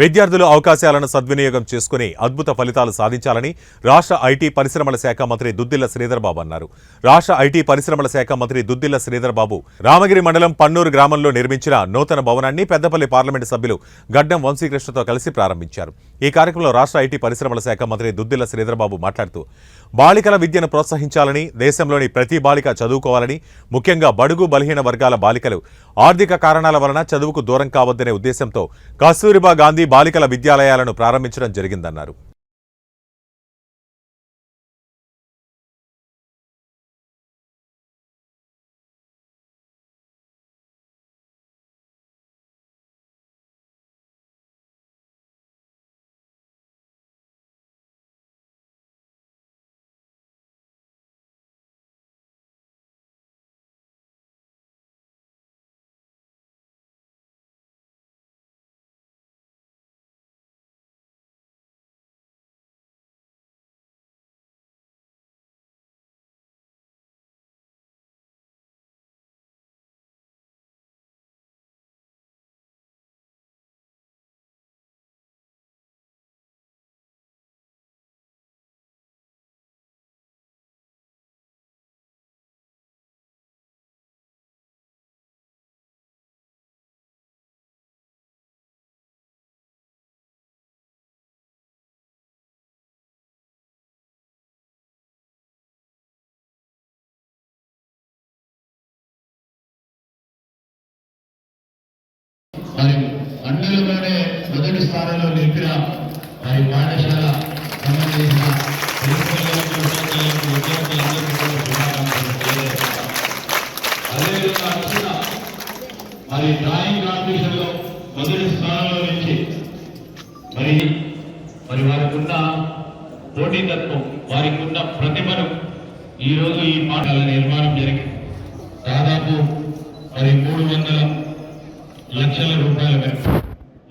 విద్యార్థులు అవకాశాలను సద్వినియోగం చేసుకుని అద్భుత ఫలితాలు సాధించాలని రాష్ట్ర ఐటీ పరిశ్రమల శాఖ మంత్రి దుద్దిల్ల శ్రీధర్బాబు అన్నారు. రాష్ట్ర ఐటీ పరిశ్రమల శాఖ మంత్రి దుద్దిల్ల శ్రీధర్బాబు రామగిరి మండలం పన్నూరు గ్రామంలో నిర్మించిన నూతన భవనాన్ని పెద్దపల్లి పార్లమెంటు సభ్యులు గడ్డం వంశీకృష్ణతో కలిసి ప్రారంభించారు. ఈ కార్యక్రమంలో రాష్ట్ర ఐటీ పరిశ్రమల శాఖ మంత్రి దుద్దిల్ల శ్రీధర్బాబు మాట్లాడుతూ బాలికల విద్యను ప్రోత్సహించాలని దేశంలోని ప్రతి బాలిక చదువుకోవాలని ముఖ్యంగా బడుగు బలహీన వర్గాల బాలికలు ఆర్థిక కారణాల వలన చదువుకు దూరం కావద్దనే ఉద్దేశంతో కస్తూరిబా గాంధీ బాలికల విద్యాలయాలను ప్రారంభించడం జరిగిందన్నారు. మరి అన్నిలోనే మొదటి స్థానంలో నిలిపిన మరి పాఠశాల సంబంధించిన అదేవిధంగా వచ్చిన మరి డ్రాయింగ్ కాంపిటీషన్లో మొదటి స్థానంలో నుంచి మరి మరి వారికి ఉన్న పోటీతత్వం వారికి ఉన్న ప్రతిభను ఈరోజు ఈ పాఠశాల నిర్మాణం జరిగింది. దాదాపు మరి మూడు వందల లక్షల రూపాయల మేరకు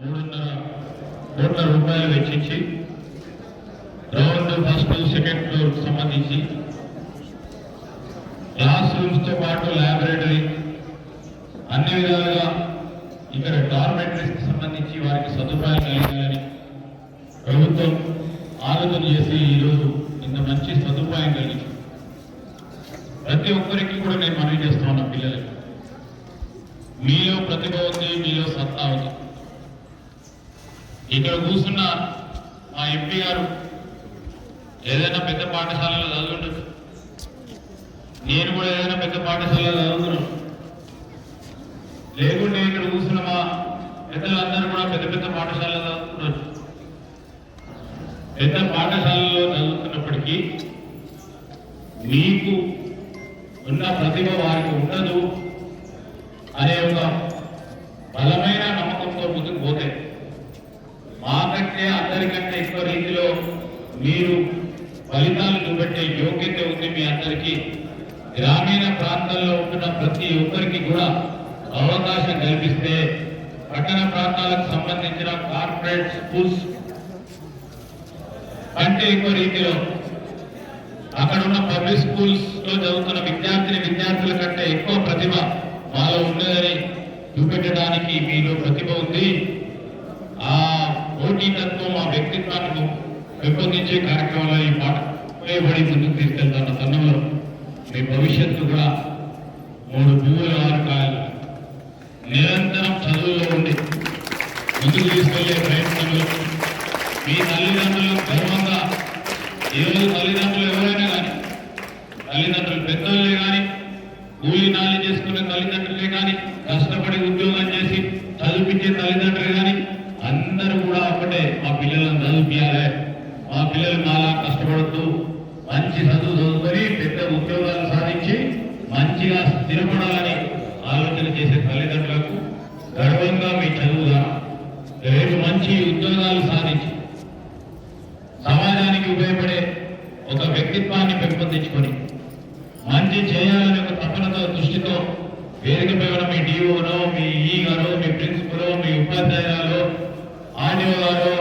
మూడున్నర కోట్ల రూపాయలు వెచ్చించి రౌండ్ ఫస్ట్ సెకండ్ ఫ్లోర్ సంబంధించి క్లాస్ రూమ్స్తో పాటు ల్యాబొరేటరీ అన్ని విధాలుగా ఇక్కడ డార్మెంటరీస్కి సంబంధించి వారికి సదుపాయాలు కలిగాలని ప్రభుత్వం ఆలోచన చేసి ఈరోజు ఇంత మంచి సదుపాయం కలిగింది ప్రతి ఒక్కరికి కూడా నేను మనవి చేస్తా ఉన్నా పిల్లలకి మీలో ప్రతిభ ఉంది మీలో సత్తా ఉంది. ఇక్కడ కూర్చున్న మా ఎంపీ గారు ఏదైనా పెద్ద పాఠశాలలో చదువుండదు నేను కూడా ఏదైనా పెద్ద పాఠశాలలో చదువుతున్నాను. లేకుంటే ఇక్కడ కూర్చున్న మా పెద్దలందరూ కూడా పెద్ద పెద్ద పాఠశాలలో చదువుతున్నారు. పెద్ద పాఠశాలలో చదువుతున్నప్పటికీ మీకు ఉన్న ప్రతిభ వారికి ఉండదు. అనే ఒక బలమైన నమ్మకంతో ముందుకు పోతే మాకంటే అందరికంటే ఎక్కువ రీతిలో మీరు ఫలితాలు చూపెట్టే యోగ్యత ఉంది మీ అందరికీ. గ్రామీణ ప్రాంతాల్లో ఉంటున్న ప్రతి ఒక్కరికి కూడా అవకాశం కల్పిస్తే పట్టణ ప్రాంతాలకు సంబంధించిన కార్పొరేట్ స్కూల్స్ కంటే ఎక్కువ రీతిలో అక్కడ ఉన్న పబ్లిక్ స్కూల్స్లో చదువుతున్న విద్యార్థిని విద్యార్థుల కంటే ఎక్కువ ప్రతిభ మాలో ఉండదని చూపెట్టడానికి మీలో ప్రతిభ ఉంది. ఆ పోటీతత్వం ఆ వ్యక్తిత్వాన్ని పెంపొందించే కార్యక్రమాలు ఈ పాట ఉపయోగపడి ముందుకు తీసుకెళ్తాను తరుణంలో మీ భవిష్యత్తు కూడా మూడు పువ్వుల ఆరు కాయలు నిరంతరం చదువులో ఉండి ముందుకు తీసుకెళ్ళే ప్రయత్నంలో మీ తల్లిదండ్రులు గర్వంగా ఈరోజు తల్లిదండ్రులు ఎవరైనా కానీ తల్లిదండ్రులు పెద్దోళ్ళే కానీ కూలి నాలి చేసుకునే తల్లిదండ్రులే కానీ కష్టపడి ఉద్యోగం చేసి చదివించే తల్లిదండ్రులే కానీ అందరూ కూడా ఒకటే మా పిల్లలను చదివించాలి మా పిల్లలు మాలా కష్టపడద్దు. మంచి చదువు చదువుకొని పెద్ద ఉద్యోగాలు సాధించి మంచిగా స్థిరపడాలని ఆలోచన చేసే తల్లిదండ్రులకు గర్వంగా మీ చదువుగా రేపు మంచి ఉద్యోగాలు సాధించి సమాజానికి ఉపయోగపడే ఒక వ్యక్తిత్వాన్ని పెంపొందించుకొని మంచి చేయాలనే ఒక తపనతో దృష్టితో వేదికపై ఉన్న మీ డిఓనో మీ ఈ గారో మీ ప్రిన్సిపలో మీ ఉపాధ్యాయులు ఆర్డీఓ గారు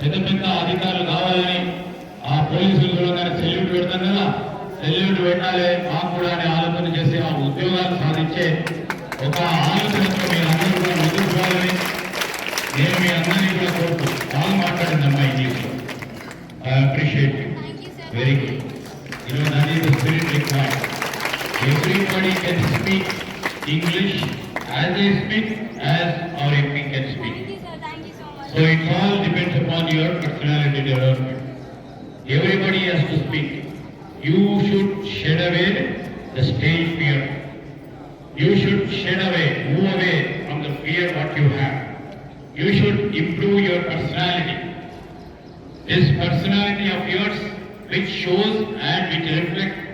పెద్ద పెద్ద అధికారులు కావాలని ఆ పోలీసులు చూడగానే సెల్యూట్ పెడతాం కదా. సెల్యూట్ పెట్టాలి మాకు కూడా అనే ఆలోచన చేసి ఆ ఉద్యోగాలు సాధించే ఒక ఆలోచనతో మీరు అందరూ కూడా ముందుకు పోవాలని నేను మీ అందరినీ కూడా కోరుతూ బాగా మాట్లాడిందమ్మా ఇంగ్లీష్లో ఐ అప్రిషియేట్. వెరీ గుడ్ ఈరోజు everybody can speak English as they speak, as our MP can speak. So it all depends upon your personality development. Everybody has to speak. You should shed away the stage fear. You should shed away, move away from the fear what you have. You should improve your personality. This personality of yours which shows and which reflects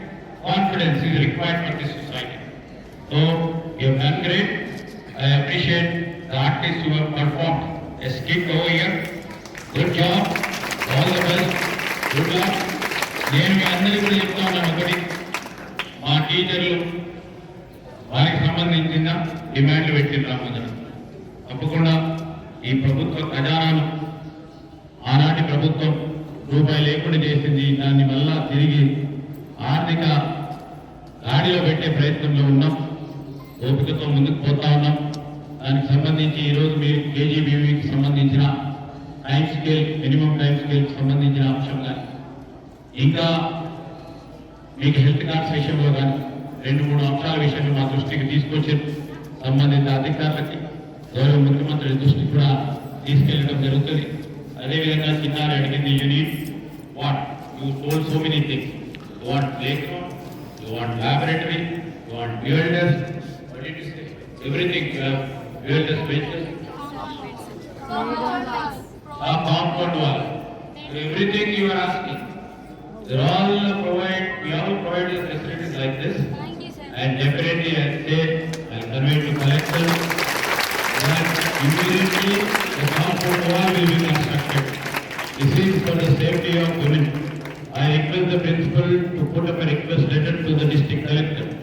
confidence is required for this society. So you have done great. I appreciate the artists who have performed a skit over here. Good job. All the best. Good luck. నేను మీ అందరికీ కూడా చెప్తా ఉన్నాను ఒకటి మా టీచర్లు వారికి సంబంధించిన డిమాండ్లు పెట్టిన ముందర తప్పకుండా ఈ ప్రభుత్వ ఖజానాను ఆనాటి ప్రభుత్వం రూపాయి లేకుండా చేసింది దాన్ని మళ్ళా తిరిగి ఆర్థిక గాడిలో పెట్టే ప్రయత్నంలో ఉన్నాం. ఓపికతో ముందుకు పోతా ఉన్నాం. దానికి సంబంధించి ఈరోజు మీరు కేజీబీవీకి సంబంధించిన టైం స్కేల్ మినిమం టైం స్కేల్కి సంబంధించిన అంశం కానీ ఇంకా మీకు హెల్త్ కార్డ్స్ విషయంలో కానీ రెండు మూడు అంశాల విషయంలో మా దృష్టికి తీసుకొచ్చారు. సంబంధిత అధికారులకి గౌరవ ముఖ్యమంత్రి దృష్టికి కూడా తీసుకెళ్ళడం జరుగుతుంది. అదేవిధంగా చిన్నారి అడిగింది unit what you told so many things you want laboratory, you want builders, what did you say? Everything uh, you have, builders, benches, compound wall. Everything you are asking, they're all provide, we all provide you facilities like this. And definitely I say, I convey to collector that immediately the compound wall will be constructed. This is for the safety of women. I request the principal to put up a request letter to the district collector.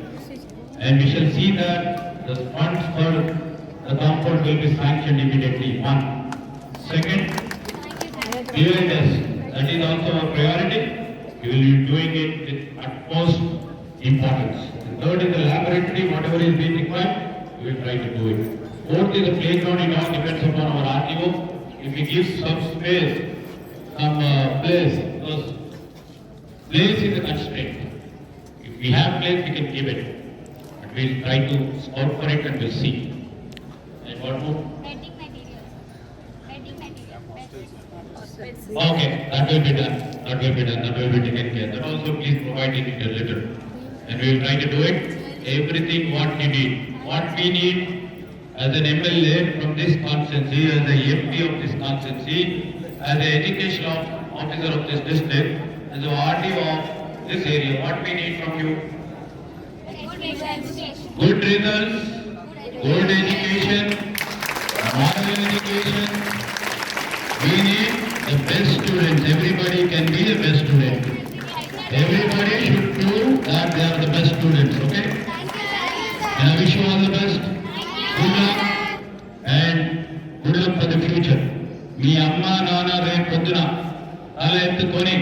And we shall see that the funds for the compound will be sanctioned immediately, one. Second, BLS, that is also a priority. We will be doing it with utmost importance. And third is the laboratory, whatever is being required, we will try to do it. Fourth is the playground, it all depends upon our RTO. If we give some space, some uh, place, because place is a constraint. If we have place, we can give it. But we'll try to scout for it and we'll see. And what more? Bedding materials. Bedding materials. Okay, that will be done, that will be done, that will be taken care. That also please provide it in a letter. And we will try to do it, everything what we need. What we need as an MLA from this constituency, as a MP of this constituency, as an education of- officer of this district, as a RDO of this area, what we need from you? Education. Good results, good education, moral education. We need the best students, everybody can be the best student. Everybody should prove that they are the best students, okay? And I wish you all the best. Good luck and good luck for the future. మీ అమ్మ నాన్న రేపు పొద్దున తల ఎత్తుకొని